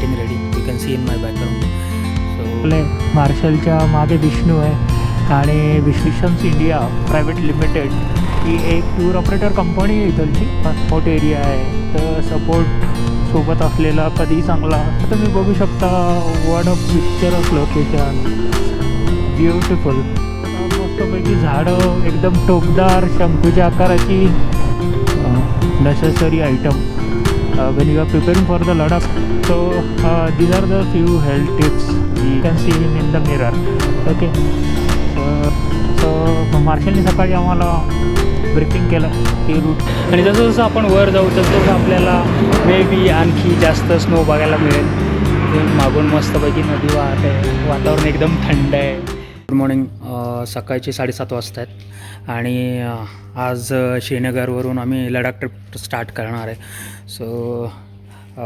getting ready. You can see in my background. So आपले मार्शलच्या मागे विष्णू आहे आणि विश्विशन्स इंडिया प्रायव्हेट लिमिटेड ही एक टूर ऑपरेटर कंपनी आहे इथलची. पासपोर्ट एरिया आहे. तर सपोर्ट सोबत असलेला कधी चांगला तर तुम्ही बघू शकता one of picture of location beautiful मस्तपैकी झाडं एकदम टोकदार शंकूच्या आकाराची necessary item Uh, when you are preparing for the Ladakh so uh, these are the few health tips you can see in, in the mirror okay? So, so मार्शलने सकाळी आम्हाला briefing केलं की रूट आणि जसं जसं आपण वर जाऊ तसं तसं आपल्याला मे बी आणखी जास्त स्नो बघायला मिळेल. मागून मस्तपैकी नदी वाहत आहे वातावरण एकदम थंड आहे. गुड मॉर्निंग सकाळचे साडेसात वाजता आहेत आणि आज श्रीनगरवरून आम्ही लडाख ट्रिप स्टार्ट करणार आहे. सो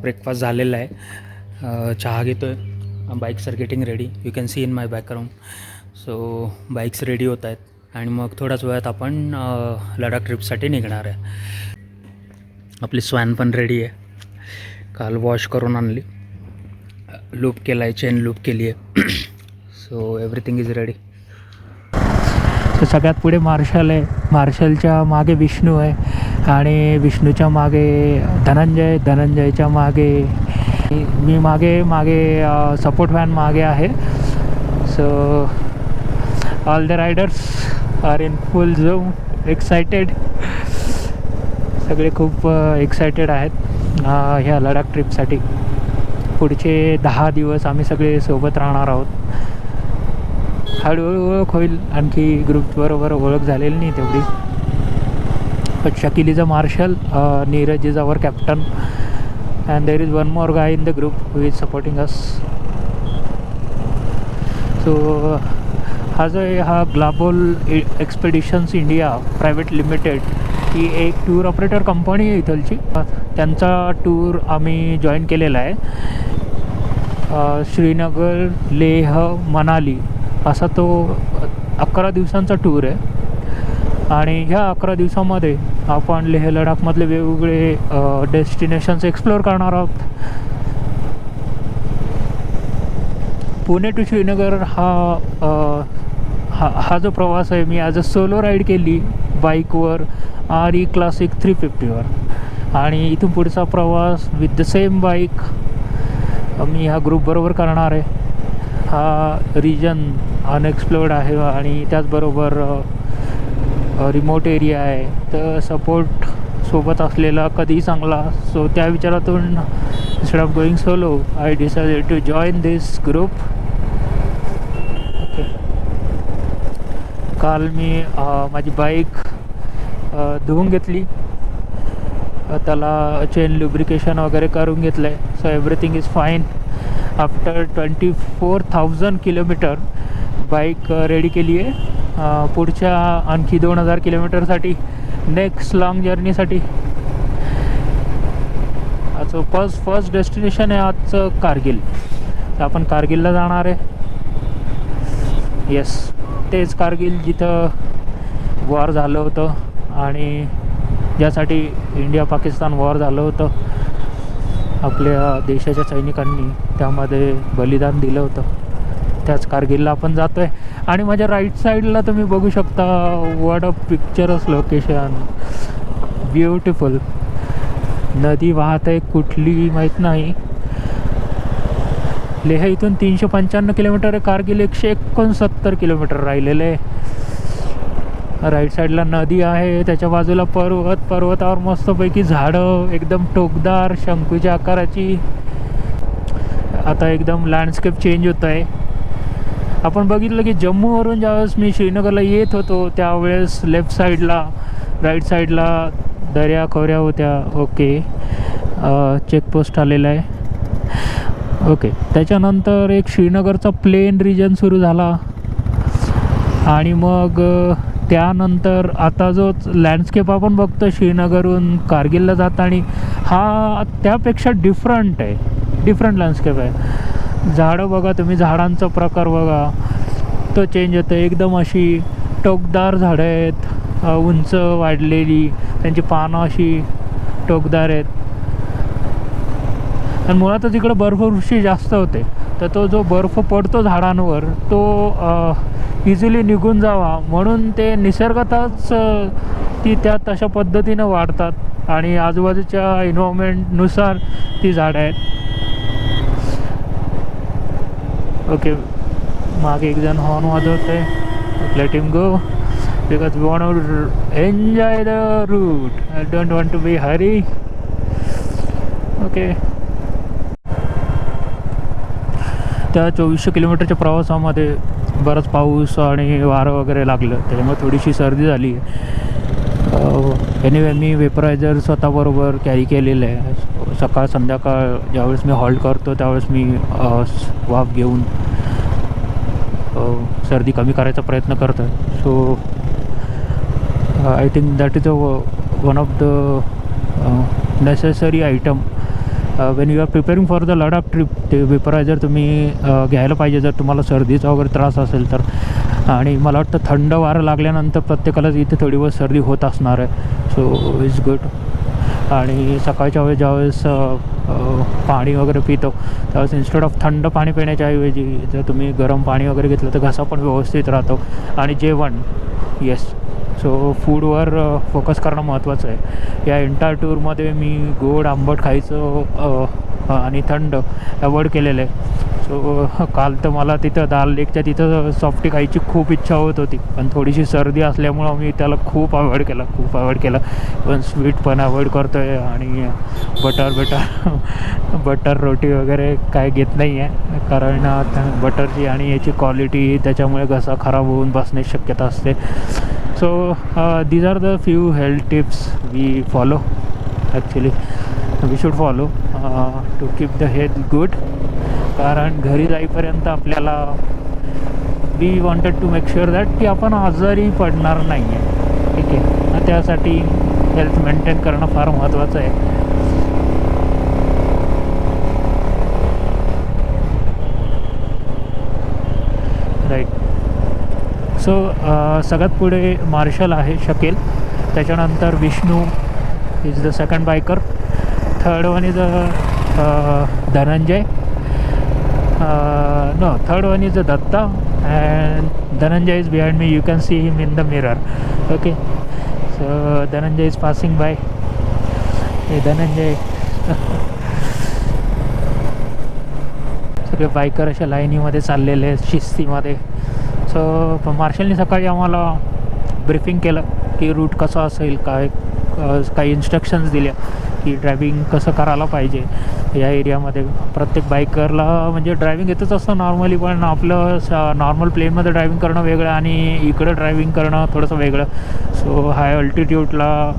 ब्रेकफास्ट झालेला आहे. चहा घेतो आहे bikes are getting ready. You can see in my background so bikes ready होत आहेत आणि मग थोड्याच वेळात आपण लडाख ट्रिपसाठी निघणार आहे. आपली स्वॅन पण रेडी आहे. काल वॉश करून आणली. लूप केला आहे चेन लूप केली आहे. सो एव्हरीथिंग इज रेडी तर सगळ्यात पुढे मार्शल आहे. मार्शलच्या मागे विष्णू आहे. आणि विष्णूच्या मागे धनंजय धनंजयच्या मागे मी मागे मागे सपोर्ट व्हॅन मागे आहे. So all the riders are in full zoom excited सगळे खूप एक्सायटेड आहेत ह्या लडाख ट्रिपसाठी पुढचे दहा दिवस आम्ही सगळे सोबत राहणार आहोत. हळूहळू ओळख होईल. आणखी ग्रुपबरोबर ओळख झालेली नाही तेवढी. पण Shakeel is a marshal Neeraj is our captain and there is one more guy in the group who is supporting us so हा जो आहे हा global expeditions India private limited ही एक टूर ऑपरेटर कंपनी आहे इथलची. Uh, त्यांचा tour आम्ही join केलेला आहे. Uh, श्रीनगर लेह मनाली. असा तो अकरा दिवसांचा टूर आहे. आणि ह्या अकरा दिवसामध्ये आपण लेह लडाखमधले वेगवेगळे डेस्टिनेशन्स एक्सप्लोअर करणार आहोत. पुणे टू श्रीनगर हा हा हा जो प्रवास आहे मी ॲज अ सोलो राईड केली बाईकवर आर ई क्लासिक थ्री फिफ्टीवर आणि इथून पुढचा प्रवास विथ द सेम बाईक मी ह्या ग्रुपबरोबर करणार आहे. हा रिजन अनएक्सप्लोर्ड आहे आणि त्याचबरोबर रिमोट एरिया आहे. तर सपोर्ट सोबत असलेला कधीही चांगला सो त्या विचारातून instead of going solo I decided to join this group okay काल मी माझी बाईक धुवून घेतली. त्याला चेन लुब्रिकेशन वगैरे करून घेतलं आहे so everything is fine after twenty four thousand kilometre bike ready केली आहे. पुढच्या आणखी दोन हजार किलोमीटरसाठी नेक्स्ट लाँग जर्नीसाठी आजचं फर्स्ट फर्स्ट डेस्टिनेशन आहे आजचं कारगिल. तर आपण कारगिलला जाणार आहे. येस तेच कारगिल जिथं वॉर झालं होतं आणि ज्यासाठी इंडिया पाकिस्तान वॉर झालं होतं. आपल्या देशाच्या सैनिकांनी त्यामध्ये बलिदान दिलं होतं. त्याच कारगिलला आपण जातो आहे आणि माझ्या राईट साईडला तुम्ही बघू शकता वॉट अ पिक्चरच लोकेशन ब्युटिफुल नदी वाहत आहे कुठली माहीत नाही. लेह इथून तीनशे पंच्याण्णव किलोमीटर आहे कारगिल एकशे एकोणसत्तर किलोमीटर राहिलेलं आहे. राईट साईडला नदी आहे त्याच्या बाजूला पर्वत पर्वतावर मस्तपैकी झाडं एकदम टोकदार शंकूच्या आकाराची. आता एकदम लँडस्केप चेंज होत आहे आपण बघितलं की जम्मूवरून ज्यावेळेस मी श्रीनगरला येत होतो त्यावेळेस लेफ्ट साईडला राईट साईडला दर्या खोऱ्या होत्या. ओके. चेकपोस्ट आलेला आहे. ओके. त्याच्यानंतर एक श्रीनगरचा प्लेन रिजन सुरू झाला. आणि मग त्यानंतर आता जो लँडस्केप आपण बघतो श्रीनगरहून कारगिलला जाताना हा त्यापेक्षा डिफरंट आहे. डिफरंट लँडस्केप आहे. झाडं बघा तुम्ही झाडांचा प्रकार बघा. तो चेंज होतो एकदम अशी टोकदार झाडं आहेत. उंच वाढलेली. त्यांची पानं अशी टोकदार आहेत. आणि मुळातच इकडं बर्फवृष्टी जास्त होते. तर तो जो बर्फ पडतो झाडांवर तो इझिली निघून जावा. म्हणून ते निसर्गातच ती त्या तशा पद्धतीनं वाढतात. आणि आजूबाजूच्या एन्व्हायरमेंटनुसार ती झाडं आहेत. ओके मागे एक जण horn वाजवते let him go because we want enjoy the route I don't want to be hurry okay त्या चोवीसशे किलोमीटरच्या प्रवासामध्ये बराच पाऊस आणि वारं वगैरे लागलं. त्याच्यामुळे थोडीशी सर्दी झाली. एनिवे मी वेपरायझर स्वतःबरोबर कॅरी केलेलं आहे. सकाळ संध्याकाळ ज्यावेळेस मी हॉल्ट करतो त्यावेळेस मी वाफ घेऊन सर्दी कमी करायचा प्रयत्न करतो so I think that is a one of the necessary item when you are preparing for the Ladakh trip ते वेपरायझर तुम्ही घ्यायला पाहिजे. जर तुम्हाला सर्दीचा वगैरे त्रास असेल तर. आणि मला वाटतं थंड वारं लागल्यानंतर प्रत्येकालाच इथे थोडी बहुत सर्दी होत असणार आहे. सो इट्स गुड आणि सकाळच्या वेळेस ज्यावेळेस पाणी वगैरे पितो त्यावेळेस इन्स्टेड ऑफ थंड पाणी पिण्याच्या ऐवजी जर तुम्ही गरम पाणी वगैरे घेतलं तर घसा पण व्यवस्थित राहतो. आणि जेवण येस सो फूडवर फोकस करणं महत्त्वाचं आहे. या एंटायर टूरमध्ये मी गोड आंबट खायचं आणि थंड अवॉइड केलेलं आहे. सो काल तर मला तिथं दाल लेकच्या तिथं सॉफ्टी खायची खूप इच्छा होत होती. पण थोडीशी सर्दी असल्यामुळं मी त्याला खूप अवॉइड केला खूप अवॉइड केला. पण स्वीट पण अवॉइड करतो आहे आणि बटर बटर बटर रोटी वगैरे काय घेत नाही आहे कारण आता बटरची आणि याची क्वालिटी त्याच्यामुळे घसा खराब होऊन बसण्याची शक्यता असते. So these are the few health tips we follow actually we should follow to keep the health good कारण घरी जाईपर्यंत आपल्याला we wanted to make sure that की आपण आजारी पडणार नाही आहे ठीक आहे? मग त्यासाठी हेल्थ मेंटेन करणं फार महत्त्वाचं आहे. राईट सो सगळ्यात पुढे मार्शल आहे शकेल. त्याच्यानंतर Vishnu is the second biker third one is Dhananjay no third one is a Datta and Dhananjay is behind me you can see him in the mirror okay so Dhananjay is passing by hey Dhananjay सगळे biker अशा लाईनीमध्ये चाललेले आहेत शिस्तीमध्ये. So मार्शलनी सकाळी आम्हाला briefing केलं की route कसा असेल काय काही इन्स्ट्रक्शन्स दिल्या. की ड्रायविंग कसं करायला पाहिजे. या एरियामध्ये प्रत्येक बायकरला म्हणजे ड्रायविंग येतच असतं नॉर्मली पण आपलं नॉर्मल प्लेनमध्ये ड्रायविंग करणं वेगळं आणि इकडं ड्रायविंग करणं थोडंसं वेगळं. सो हाय अल्टिट्यूडला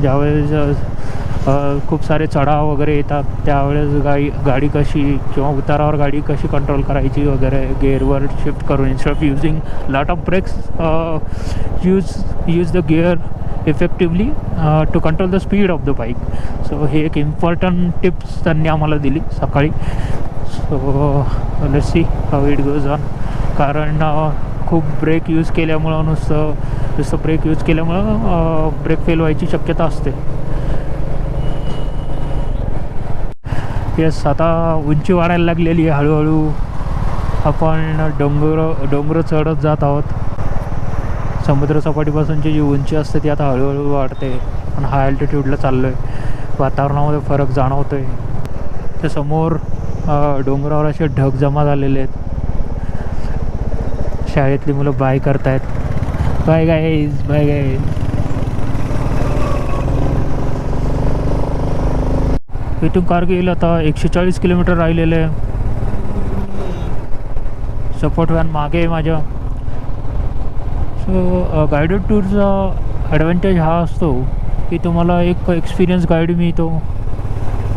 ज्यावेळेस खूप सारे चढाव वगैरे येतात त्यावेळेस गाडी गाडी कशी किंवा उतारावर गाडी कशी कंट्रोल करायची वगैरे गेअरवर शिफ्ट करून instead of using lot of brakes use use the gear effectively to control the speed of the bike so हे एक इम्पॉर्टंट टिप्स त्यांनी आम्हाला दिली सकाळी. So let's see how it goes on कारण uh, खूप ब्रेक यूज केल्यामुळं नुसतं नुसतं ब्रेक यूज केल्यामुळं uh, ब्रेक फेल व्हायची शक्यता असते. येस आता उंची वाढायला लागलेली आहे. हळूहळू आपण डोंगर डोंगर चढत जात आहोत. समुद्रसपाटीपासूनची जी उंची असते ती आता हळूहळू वाढते. पण हाय अल्टिट्यूडला चाललो आहे वातावरणामध्ये फरक जाणवतो आहे त्या समोर डोंगरावर असे ढग जमा झालेले आहेत. शाळेतली मुलं बाय करतायत. बाय गाईज बाय गाईज इथून कारगिल आता एकशे चाळीस किलोमीटर राहिलेलं आहे. सपोर्ट व्हॅन मागे आहे माझ्या. सो गायडेड टूरचा ॲडव्हान्टेज हा असतो की तुम्हाला एक एक्सपिरियन्स गाईड मिळतो.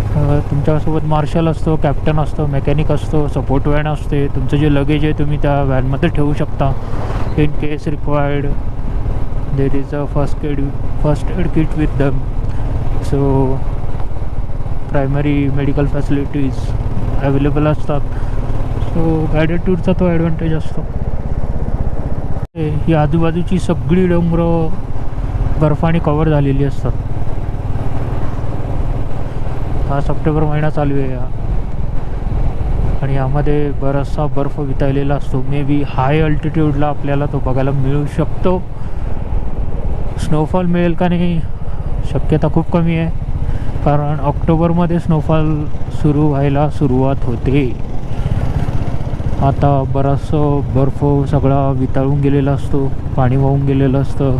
Uh, तुमच्यासोबत मार्शल असतो कॅप्टन असतो मेकॅनिक असतो सपोर्ट व्हॅन असते. तुमचं जे लगेज आहे तुम्ही त्या व्हॅनमध्ये ठेवू शकता. In case required there is a first aid first aid kit with them so primary medical facilities available असतात. सो गायडेड टूरचा तो ॲडव्हान्टेज असतो. ही आजूबाजूची सगळी डोंगरं बर्फाने कवर झालेली असतात. हा सप्टेंबर महिना चालू आहे हा. आणि यामध्ये बराचसा बर्फ वितळलेला असतो. मे बी हाय अल्टिट्यूडला आपल्याला तो बघायला मिळू शकतो. स्नोफॉल मिळेल का नाही शक्यता खूप कमी आहे. कारण ऑक्टोबरमध्ये स्नोफॉल सुरू व्हायला सुरुवात होते. आता बराचसा बर्फ सगळा वितळून गेलेला असतो पाणी वाहून गेलेलं असतं.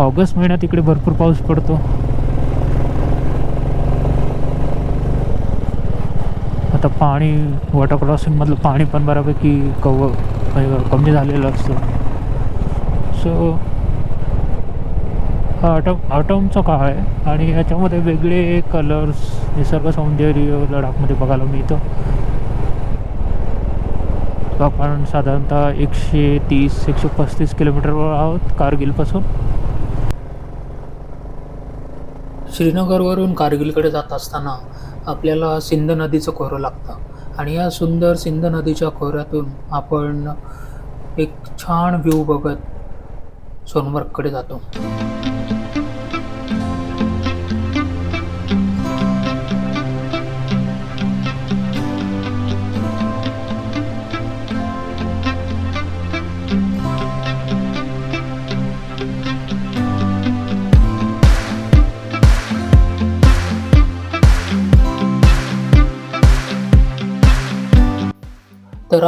ऑगस्ट महिन्यात इकडे भरपूर पाऊस पडतो. आता पाणी वॉटर क्रॉसिंगमधलं पाणी पण बऱ्यापैकी कव कमी झालेलं असतं. सो हा ऑटम ऑटमचा काळ आहे आणि याच्यामध्ये वेगळे कलर्स निसर्ग सौंदर्य लडाखमध्ये बघायला मिळतं. आपण साधारणतः एकशे तीस एकशे पस्तीस किलोमीटरवर आहोत कारगिलपासून. श्रीनगरवरून कारगिलकडे जात असताना आपल्याला सिंध नदीचं खोरं लागतं आणि या सुंदर सिंध नदीच्या खोऱ्यातून आपण एक छान व्ह्यू बघत सोनमर्गकडे जातो.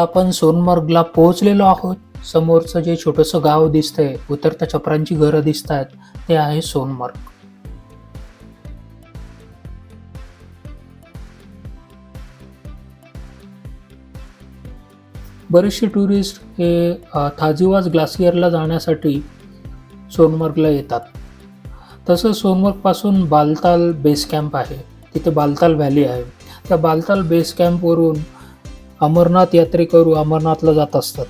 आपण सोनमर्गला पोहोचलेलो आहोत. समोरचं जे छोटंसं गाव दिसतंय उतरता छपरांची घरं दिसत आहेत ते आहे सोनमर्ग. बरेचसे टुरिस्ट हे अ, ग्लासियरला जाण्यासाठी सोनमर्गला येतात. तसंच सोनमर्गपासून बालताल बेस कॅम्प आहे. तिथे बालताल व्हॅली आहे. त्या बालताल बेस कॅम्पवरून अमरनाथ यात्रेकरू अमरनाथला जात असतात.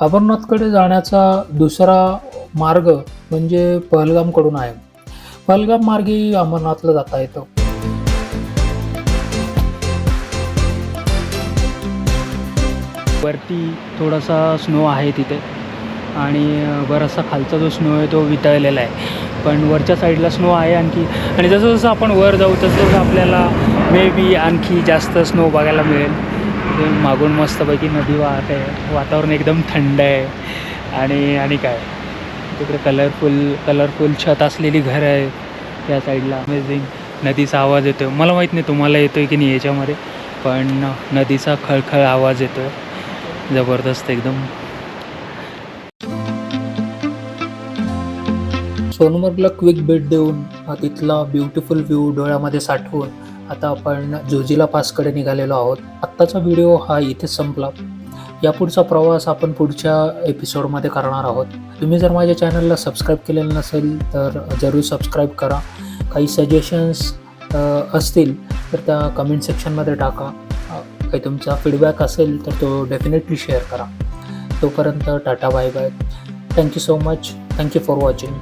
अमरनाथकडे जाण्याचा दुसरा मार्ग म्हणजे पहलगामकडून आहे. पहलगाम मार्गे अमरनाथला जाता येतं. वरती थोडासा स्नो आहे तिथे. आणि बराचसा खालचा जो स्नो आहे तो वितळलेला आहे. पण वरच्या साईडला स्नो आहे आणखी. आणि जसं जसं आपण वर जाऊ तसं तसं आपल्याला मे बी आणखी जास्त स्नो बघायला मिळेल. मागून मस्तपैकी नदी वाहत आहे. वातावरण एकदम थंड आहे. आणि आणि काय? तिकडे कलरफुल कलरफुल छत असलेली घरं आहे त्या साईडला अमेझिंग नदीचा आवाज येतो आहे मला माहीत नाही तुम्हाला येतो आहे की नाही याच्यामध्ये पण नदीचा खळखळ आवाज येतो आहे जबरदस्त एकदम. सोनमर्गला क्विक भेट देऊन तिथला ब्युटिफुल व्ह्यू डोळ्यामध्ये साठवून आता आपण जोजिला पासकडे निघालेलो आहोत. आत्ताचा व्हिडिओ हा इथेच संपला. यापुढचा प्रवास आपण पुढच्या एपिसोडमध्ये करणार आहोत. तुम्ही जर माझ्या चॅनलला सबस्क्राईब केलेलं नसेल तर जरूर सबस्क्राईब करा. काही सजेशन्स असतील तर त्या कमेंट सेक्शनमध्ये टाका. काही तुमचा फीडबॅक असेल तर तो डेफिनेटली शेअर करा. तोपर्यंत tata bye bye thank you so much thank you for watching